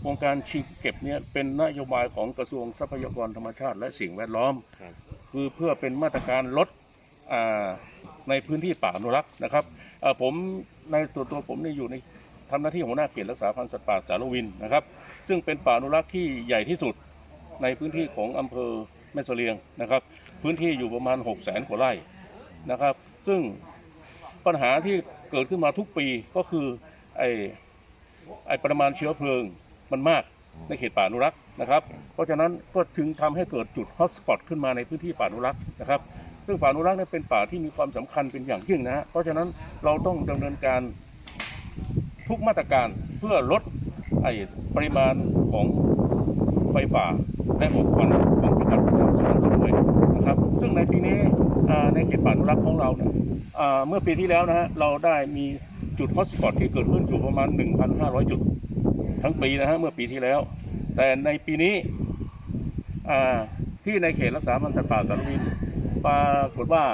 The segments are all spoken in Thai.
โครงการชิงเก็บเนี่ยเป็นนโยบายของกระทรวงทรัพยากรธรรมชาติ และสิ่งแวดล้อมครับคือเพื่อเป็นมาตรการลดอ่าในพื้นที่ป่าอนุรักษ์นะครับอ่าผมในตัวตัวผมเนี่ยอยู่ในทำหน้าที่หัวหน้าเขตรักษาพันธุ์สัตว์ป่าสารวินนะครับ ซึ่งเป็นป่าอนุรักษ์ที่ใหญ่ที่สุดในพื้นที่ของอำเภอแม่เสลียงนะครับ พื้นที่อยู่ประมาณ 6 0แสนกว่าไร่นะครับ ซึ่งปัญหาที่เกิดขึ้นมาทุกปีก็คือไอ้ไอ้ปริมาณเชื้อเพลิง มันมากในเขตป่าอนุรักษ์นะครับ เพราะฉะนั้นก็จึงทำให้เกิดจุดฮอตสปอตขึ้นมาในพื้นที่ป่าอนุรักษ์นะครับ ซึ่งป่าอนุรักษ์เนี่ยเป็นป่าที่มีความสำคัญเป็นอย่างยิ่งนะฮะเพราะฉะนั้นเราต้องดำเนินการทุกมาตรการเพื่อลดไอ้ปริมาณของไฟป่าและหมอกควันของพิกัดน้ำสวนด้วยนะครับ ซึ่งในปีนี้ในเขตป่าอนุรักษ์ของเราเนี่ยเมื่อปีที่แล้วนะฮะเราได้มี จุดฮอตสปอตที่เกิดขึ้นอยู่ประมาณ 1,500 จุด ทั้งปีนะฮะเมื่อปีที่แล้ว แต่ในปีนี้ที่ในเขตรักษาพันธุ์สัตว์ป่าสารวินปรากฏว่า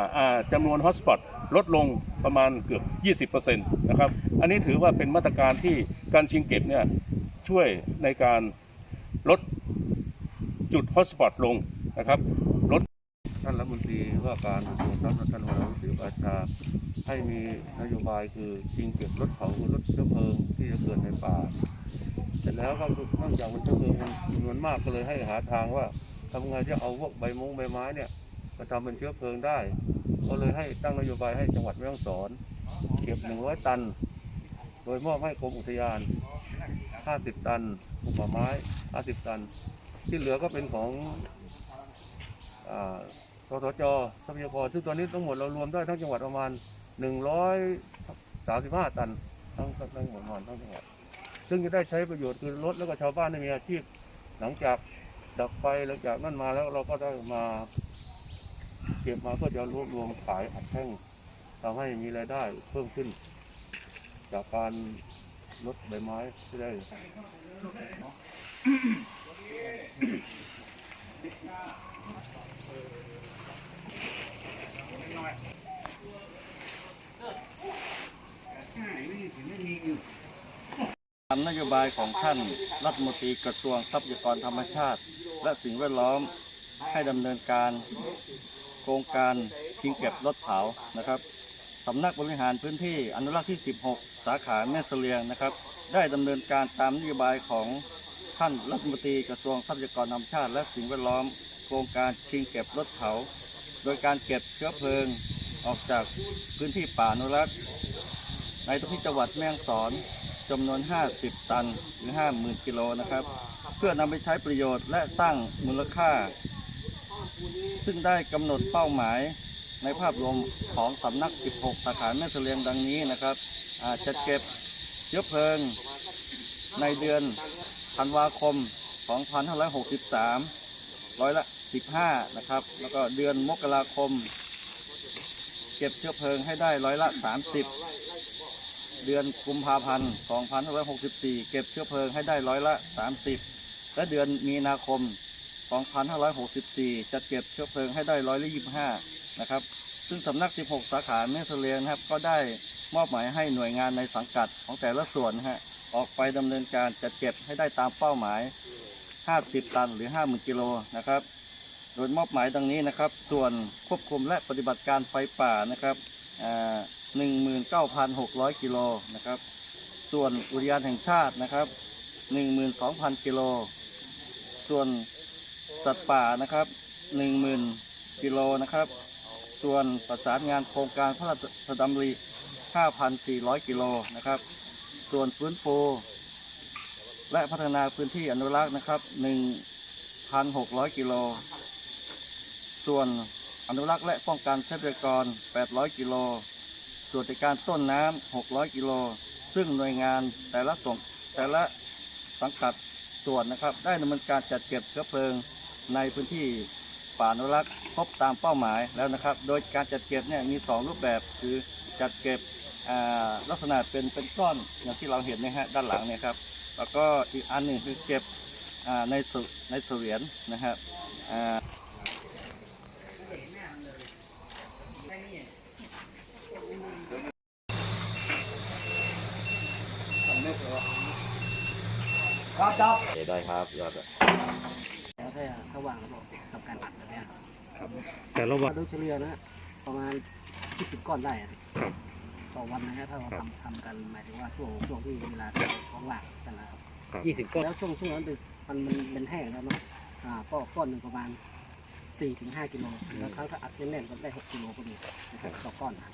จำนวนฮอตสปอตลดลงประมาณเกือบ 20%นะครับ อันนี้ถือว่าเป็นมาตรการที่การชิงเก็บเนี่ยช่วยในการลดจุดฮอตสปอตลงนะครับ ท่านรัฐมนตรีว่าการกระทรวงทรัพย์ท่านวรวุฒิอาชาให้มีนโยบายคือชิงเก็บรถเผาลดเชื้อเพลิงที่จะเกิดในป่า เสร็จแล้วก็เนื่องจากมันเชื้อเพลิงมันจำนวนมากก็เลยให้หาทางว่าทำไงจะเอาพวกใบมงใบไม้เนี่ยมาทำเป็นเชื้อเพลิงได้ก็เลยให้ตั้งนโยบายให้จังหวัดแม่ฮ่องสอนเก็บ 100 ตัน โดยมอบให้กรมอุทยาน 50 ตันกรมป่าไม้ 50 ตัน ที่เหลือก็เป็นของอ่า สสจทรัพยากรซึ่งตอนนี้ทั้งหมดเรารวมได้ทั้งจังหวัดประมาณ135ตันทั้งทั้งหมดทั้งทั้งจังหวัดซึ่งจะได้ใช้ประโยชน์คือรถแล้วก็ชาวบ้านได้มีอาชีพ หลังจากดับไฟหลังจากนั้นมาแล้วเราก็ได้มา เก็บมาเพื่อจะรวบรวมขายอัดแท่งทำให้มีรายได้เพิ่มขึ้น จากการลดใบไม้ที่ได้ ตามนโยบายของท่านรัฐมนตรีกระทรวงทรัพยากรธรรมชาติ และสิ่งแวดล้อมให้ดำเนินการ โครงการทิ้งเก็บรถเผานะครับสำนักบริหารพื้นที่อนุรักษ์ที่ 16 สาขาแม่เสลียงนะครับ ได้ดำเนินการตามนโยบายของท่านรัฐมนตรีกระทรวงทรัพยากรธรรมชาติ และสิ่งแวดล้อม โครงการชิงเก็บรถเผาโดยการเก็บเชื้อเพลิงออกจากพื้นที่ป่าอนุรักษ์ในทุกที่จังหวัดแม่ฮ่องสอน จำนวน 50 ตันหรือ 50,000 กิโลนะครับ เพื่อนำไปใช้ประโยชน์และสร้างมูลค่า ซึ่งได้กำหนดเป้าหมายในภาพรวมของสำนัก 16 สาขาแม่เสลียงดังนี้นะครับอาจะเก็บเชื้อเพลิงในเดือนธันวาคม 2563 ร้อยละ 15 นะครับ แล้วก็เดือนมกราคม เก็บเชื้อเพลิงให้ได้ร้อยละ 30 เดือนกุมภาพันธ์ 2564 เก็บเชื้อเพลิงให้ได้ร้อยละ 30 และเดือนมีนาคม 2564 จะเก็บเชื้อเพลิงให้ได้ร้อยละ 25 นะครับ ซึ่งสำนัก 16 สาขาแม่เสลียงนะครับ ก็ได้มอบหมายให้หน่วยงานในสังกัดของแต่ละส่วนนะฮะออกไปดำเนินการจัดเก็บให้ได้ตามเป้าหมาย 50 ตันหรือ 50,000 กิโลนะครับ โดยมอบหมายดังนี้นะครับ ส่วนควบคุมและปฏิบัติการไฟป่านะครับอ่า 19,600 กิโลนะครับ ส่วนอุทยานแห่งชาตินะครับ 12,000 กิโล ส่วนสัตว์ป่านะครับ 10,000 กิโลนะครับ ส่วนประสานงานโครงการพระราชดำริ 5,400 กิโลนะครับ ส่วนฟื้นฟูและพัฒนาพื้นที่อนุรักษ์นะครับ 1,600 กิโล ส่วนอนุรักษ์และป้องกันทรัพยากร 800 กิโล ส่วนจัดการต้นน้ำ600 กิโล ซึ่งหน่วยงานแต่ละส่วนแต่ละสังกัดส่วนนะครับ ได้ดำเนินการจัดเก็บเชื้อเพลิงในพื้นที่ป่าอนุรักษ์ครบตามเป้าหมายแล้วนะครับ โดยการจัดเก็บเนี่ยมี 2 รูปแบบคือจัดเก็บลักษณะเป็นเป็นก้อนอย่างที่เราเห็นนะฮะด้านหลังเนี่ยครับ แล้วก็อีกอันหนึ่งคือเก็บในสุในเสวียนนะครับ อ่าทได้ครับยอดอะแล้วถ้าถ้าว่างแล้วก็ทำการอัดแบบเนี้ยครับแต่ละวันโดยเฉลี่ยนะฮะประมาณ20ก้อนได้อะต่อวันนะฮะถ้าเราทำทำกันหมายถึงว่าช่วงช่วงที่เวลาท้องว่างกันนะครับยี่สิบก้อนแล้วช่วงช่วงนั้นมันมันเป็นแห้งแล้วเนาะอ่าก็ก้อนหนึ่งประมาณ4-5กิโลแล้วครั้งถ้าอัดแน่นๆก็ได้6กิโลก็มีนะครับต่อก้อนนะ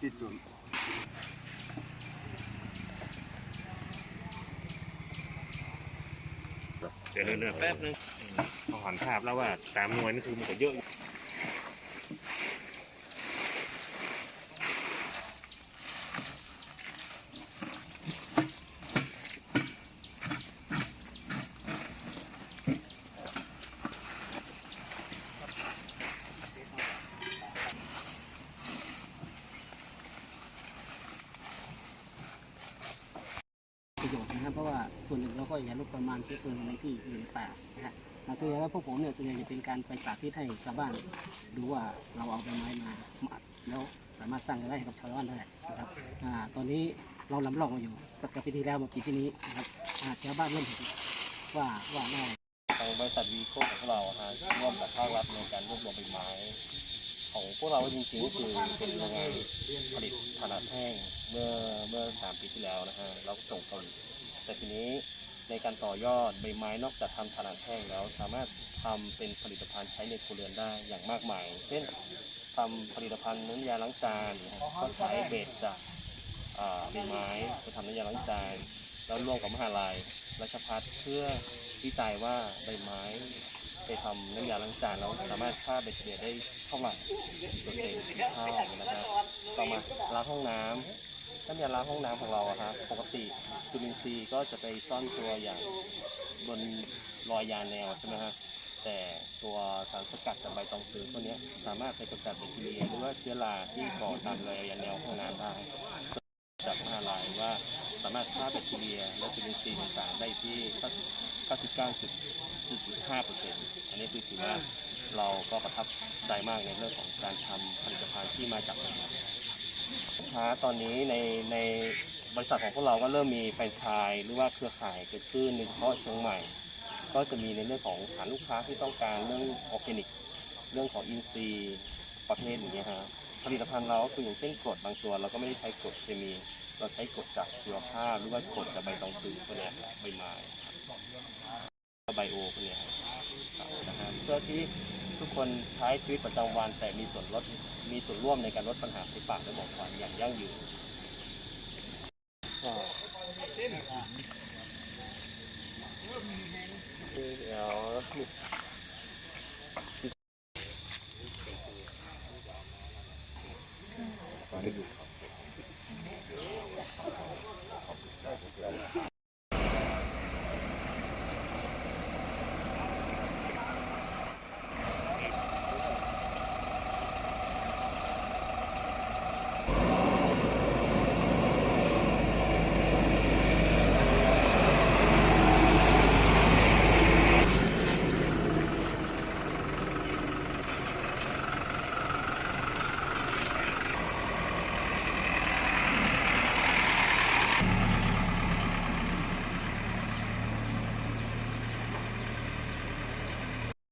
เดี๋ยวเดี๋ยวแป๊บนึงพอหันภาพแล้วว่าตามหน่วยนี่คือมันก็เยอะ โยชน์นะครับเพราะว่าส่วนหนึ่งเราก็อยากลดประมาณเชื้อเพลิงในที่อยู่นป่านะฮะแต่ส่วนใหญ่แล้วพวกผมเนี่ยส่วนใหญ่จะเป็นการไปสาธิตให้ชาวบ้านดูว่าเราเอาใบไม้มาอัดแล้วสามารถสร้างรายได้ให้กับชาวบ้านได้นะครับอ่าตอนนี้เราลำลองมาอยู่กับปีที่แล้วมาปีที่นี้นะครับอ่าชาวบ้านเริ่มเห็นว่าว่าน่าทางบริษัทวีโก้ของเราฮะร่วมกับภาครัฐในการรวบรวมใบไม้ ของพวกเราจริงๆก็คือเป็นโรงงานผลิตขนาดแห้งเมื่อเมื่อสามปีที่แล้วนะฮะเราก็ส่งเกาหลีแต่ทีนี้ในการต่อยอดใบไม้นอกจากทำขนาดแห้งแล้ว สามารถทำเป็นผลิตภัณฑ์ใช้ในครัวเรือนได้อย่างมากมาย เช่นทำผลิตภัณฑ์น้ำยาล้างจานก็ใช้เบสจากใบไม้ไปทำน้ำยาล้างจานแล้วร่วมกับมหาลัยราชภัฏเพื่อวิจัยว่าใบไม้ ไปทำน้ำยาล้างจานแล้วสามารถฆ่าแบคทีเรียได้เท่าไหร่เปอร์เซ็นต์เท่านะครับต่อมาล้างห้องน้ำน้ำยาล้างห้องน้ำของเราอะฮะปกติจุลินทรีย์ก็จะไปซ่อนตัวอย่างบนรอยยาแนวใช่ไหมฮะแต่ตัวสารสกัดจากใบตองซื้อตัวนี้สามารถไปกำจัดแบคทีเรียหรือว่าเชื้อราที่ก่อตามรอยยาแนวห้องน้ำได้ จากมหาลัยว่าสามารถฆ่าแบคทีเรียและจุลินทรีย์ต่างๆได้ที่ 99.5เปอร์เซ็นต์อันนี้คือถือว่าเราก็ประทับใจมากในเรื่องของการทำผลิตภัณฑ์ที่มาจากใบไม้ลูก ค้าตอนนี้ในในบริษัทของพวกเราก็เริ่มมีแฟรนไชส์หรือว่าเครือข่ายเกิดขึ้นในเฉพาะเชียงใหม่ ก็จะมีในเรื่องของฐานลูกค้าที่ต้องการเรื่องออร์แกนิก เรื่องของอินทรีย์ประเภทอย่างเงี้ยฮะผลิตภัณฑ์เราก็คืออย่างเช่นกรดบางตัว เราก็ไม่ได้ใช้กรดเคมี เราใช้กรดจากชีวภาพหรือว่ากรดจากใบตองตือพวกเนี้ยใบไม้ไบโอพวกเนี้ยครับนะฮะเพื่อที่ ทุกคนใช้ชีวิตประจำวัน แต่มีส่วนลดมีส่วนร่วมในการลดปัญหาไฟป่าและหมอกควันอย่างยั่งยืนก็เดี๋ยว